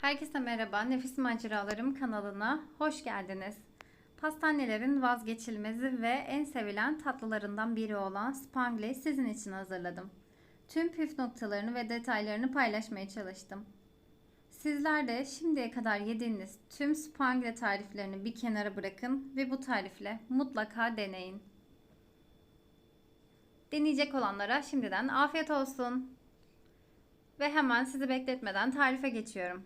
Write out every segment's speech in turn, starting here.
Herkese merhaba. Nefis Maceralarım kanalına hoş geldiniz. Pastanelerin vazgeçilmezi ve en sevilen tatlılarından biri olan spangle sizin için hazırladım. Tüm püf noktalarını ve detaylarını paylaşmaya çalıştım. Sizler de şimdiye kadar yediğiniz tüm spangle tariflerini bir kenara bırakın ve bu tarifle mutlaka deneyin. Deneyecek olanlara şimdiden afiyet olsun. Ve hemen sizi bekletmeden tarife geçiyorum.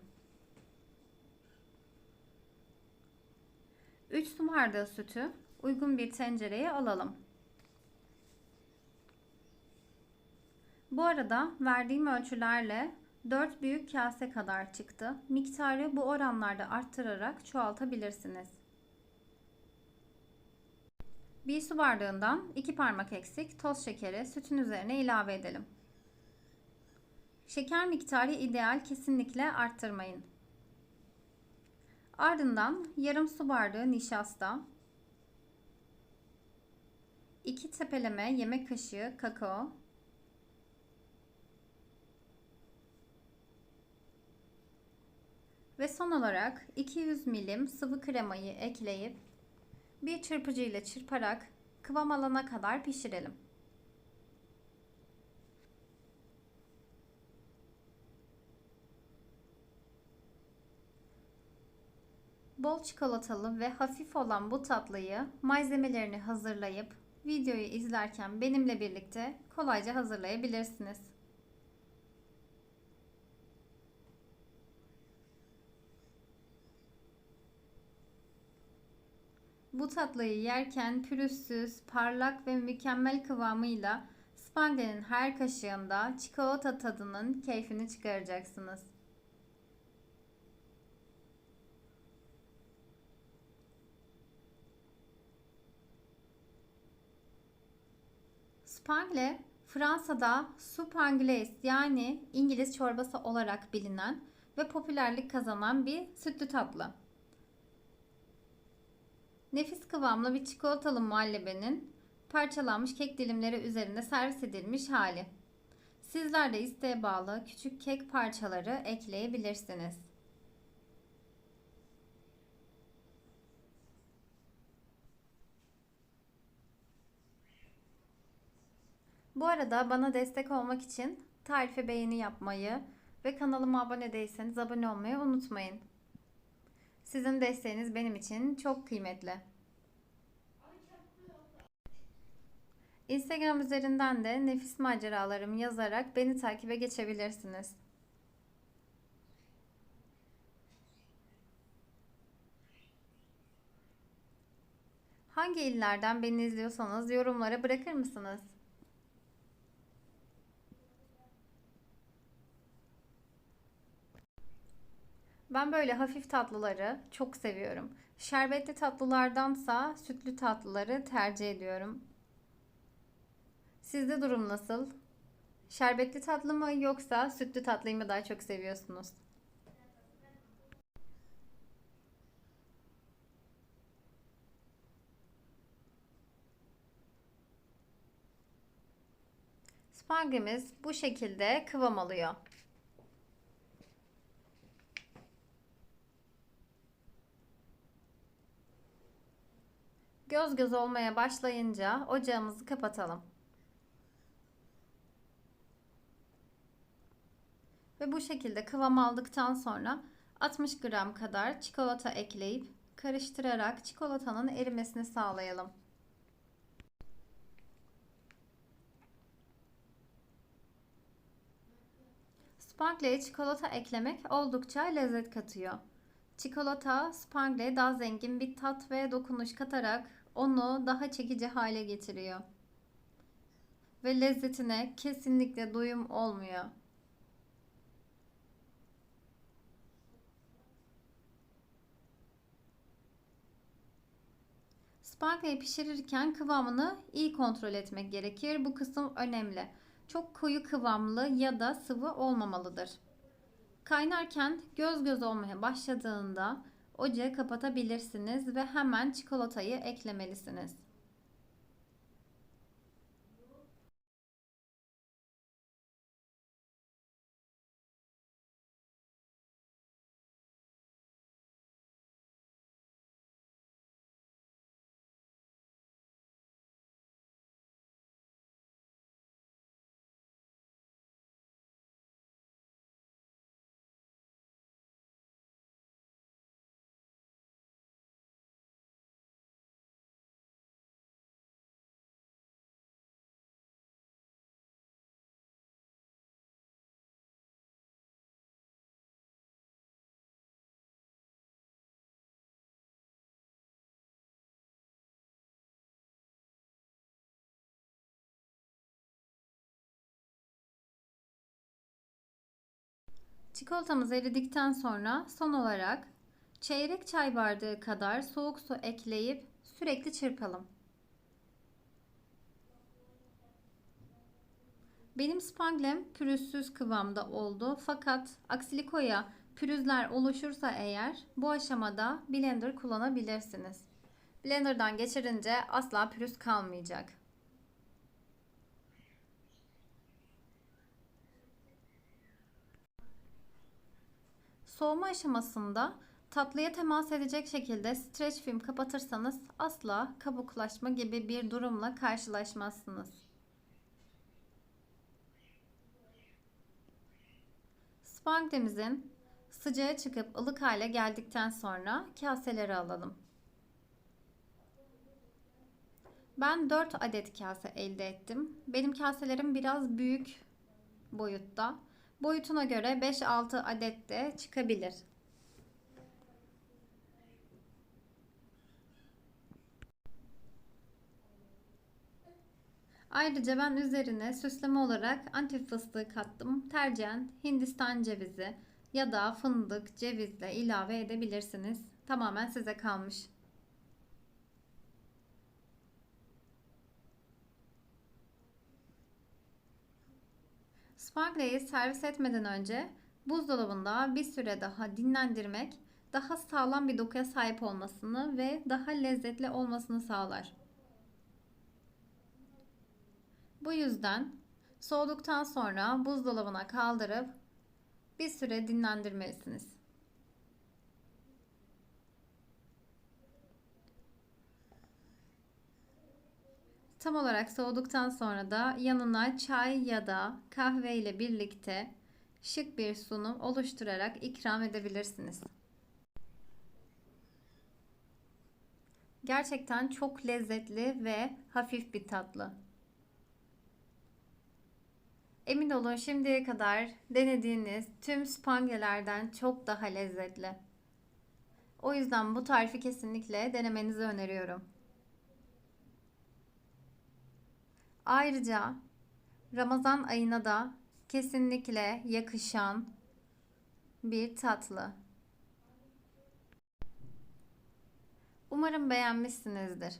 3 su bardağı sütü uygun bir tencereye alalım. Bu arada verdiğim ölçülerle 4 büyük kase kadar çıktı. Miktarı bu oranlarda arttırarak çoğaltabilirsiniz. 1 su bardağından 2 parmak eksik toz şekeri sütün üzerine ilave edelim. Şeker miktarı ideal kesinlikle arttırmayın. Ardından yarım su bardağı nişasta, 2 tepeleme yemek kaşığı kakao, ve son olarak 200 milim sıvı kremayı ekleyip bir çırpıcı ile çırparak kıvam alana kadar pişirelim. Bol çikolatalı ve hafif olan bu tatlıyı malzemelerini hazırlayıp videoyu izlerken benimle birlikte kolayca hazırlayabilirsiniz. Bu tatlıyı yerken pürüzsüz, parlak ve mükemmel kıvamıyla spangle'nin her kaşığında çikolata tadının keyfini çıkaracaksınız. Spangle Fransa'da soup anglaise yani İngiliz çorbası olarak bilinen ve popülerlik kazanan bir sütlü tatlı. Nefis kıvamlı bir çikolatalı muhallebenin parçalanmış kek dilimleri üzerinde servis edilmiş hali. Sizler de isteğe bağlı küçük kek parçaları ekleyebilirsiniz. Bu arada bana destek olmak için tarife beğeni yapmayı ve kanalıma abone değilseniz abone olmayı unutmayın. Sizin desteğiniz benim için çok kıymetli. Instagram üzerinden de nefis maceralarım yazarak beni takibe geçebilirsiniz. Hangi illerden beni izliyorsanız yorumlara bırakır mısınız? Ben böyle hafif tatlıları çok seviyorum. Şerbetli tatlılardansa sütlü tatlıları tercih ediyorum. Sizde durum nasıl? Şerbetli tatlı mı yoksa sütlü tatlıyı mı daha çok seviyorsunuz? Spagettimiz bu şekilde kıvam alıyor. Göz göz olmaya başlayınca ocağımızı kapatalım. Ve bu şekilde kıvam aldıktan sonra 60 gram kadar çikolata ekleyip karıştırarak çikolatanın erimesini sağlayalım. Spangleye çikolata eklemek oldukça lezzet katıyor. Çikolata spangle daha zengin bir tat ve dokunuş katarak onu daha çekici hale getiriyor. Ve lezzetine kesinlikle doyum olmuyor. Spangleyi pişirirken kıvamını iyi kontrol etmek gerekir. Bu kısım önemli. Çok koyu kıvamlı ya da sıvı olmamalıdır. Kaynarken göz göz olmaya başladığında ocağı kapatabilirsiniz ve hemen çikolatayı eklemelisiniz. Çikolatamız eridikten sonra son olarak çeyrek çay bardağı kadar soğuk su ekleyip sürekli çırpalım. Benim spanglem pürüzsüz kıvamda oldu fakat aksilikoya pürüzler oluşursa eğer bu aşamada blender kullanabilirsiniz. Blender'dan geçirince asla pürüz kalmayacak. Soğuma aşamasında tatlıya temas edecek şekilde streç film kapatırsanız asla kabuklaşma gibi bir durumla karşılaşmazsınız. Spanglemizin sıcağa çıkıp ılık hale geldikten sonra kaseleri alalım. Ben 4 adet kase elde ettim. Benim kaselerim biraz büyük boyutta. Boyutuna göre 5-6 adet de çıkabilir. Ayrıca ben üzerine süsleme olarak antif fıstığı kattım. Tercihen Hindistan cevizi ya da fındık, cevizle ilave edebilirsiniz. Tamamen size kalmış. Spangleyi servis etmeden önce buzdolabında bir süre daha dinlendirmek daha sağlam bir dokuya sahip olmasını ve daha lezzetli olmasını sağlar. Bu yüzden soğuduktan sonra buzdolabına kaldırıp bir süre dinlendirmelisiniz. Tam olarak soğuduktan sonra da yanına çay ya da kahve ile birlikte şık bir sunum oluşturarak ikram edebilirsiniz. Gerçekten çok lezzetli ve hafif bir tatlı. Emin olun şimdiye kadar denediğiniz tüm spangelerden çok daha lezzetli. O yüzden bu tarifi kesinlikle denemenizi öneriyorum. Ayrıca Ramazan ayına da kesinlikle yakışan bir tatlı. Umarım beğenmişsinizdir.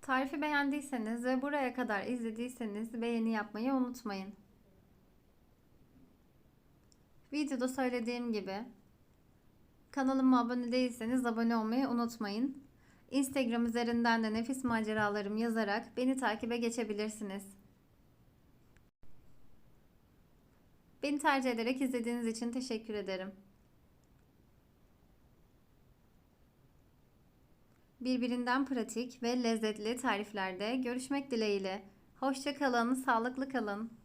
Tarifi beğendiyseniz ve buraya kadar izlediyseniz beğeni yapmayı unutmayın. Videoda söylediğim gibi kanalıma abone değilseniz abone olmayı unutmayın. Instagram üzerinden de nefis maceralarım yazarak beni takibe geçebilirsiniz. Beni tercih ederek izlediğiniz için teşekkür ederim. Birbirinden pratik ve lezzetli tariflerde görüşmek dileğiyle. Hoşça kalın, sağlıklı kalın.